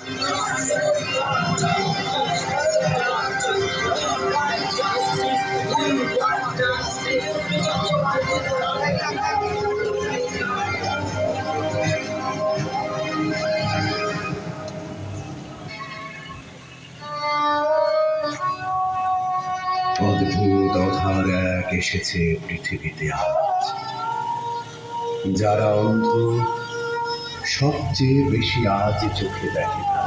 অদ্ভুত অধার এক এসেছে পৃথিবীতে আজ। যারা অন্ধ সবচেয়ে বেশি আজ চোখে দেখে না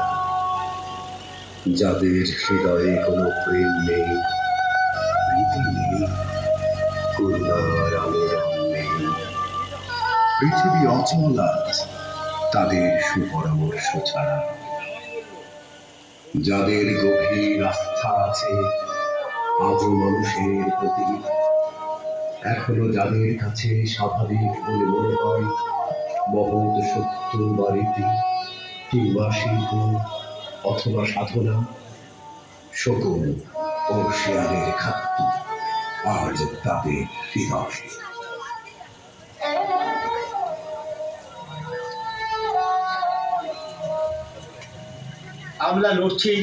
যাদের হৃদয়ে কোনো প্রেম নেই, প্রীতি নেই। পৃথিবী অচল আজ, তাদের সুপরামর্শ ছাড়া। যাদের গভীর আস্থা আছে, আজও মানুষের প্রতি। এখনও যাদের কাছে স্বাভাবিক বলে মনে হয় মহৎ সত্য বা রীতি কিংবা শিল্প অথবা সাধনা শকুন ও শেয়ালের খাদ্য আজ তাদের হৃদয়। আমরা লড়ছি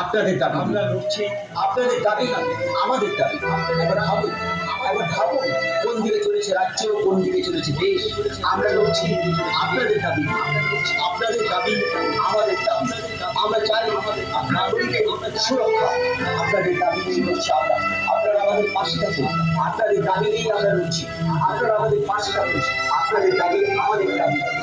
আপনাদের দাবি। আমরা লড়ছি আপনাদের দাবি না আমাদের দাবি। একবার ভাবুন চলেছে দেশ আমরা লড়ছি, আপনাদের দাবি আপনাদের দাবি আমাদের দাবি। আমরা চাই নাগরিকের সুরক্ষা। আপনাদের দাবি নিয়ে আমরা? আপনারা আমাদের পাশে থাকুন। আপনাদের দাবি নিয়ে আমরা লড়ছি। আপনারা আমাদের পাশে থাকুন। আপনাদের দাবি আমাদের দাবি।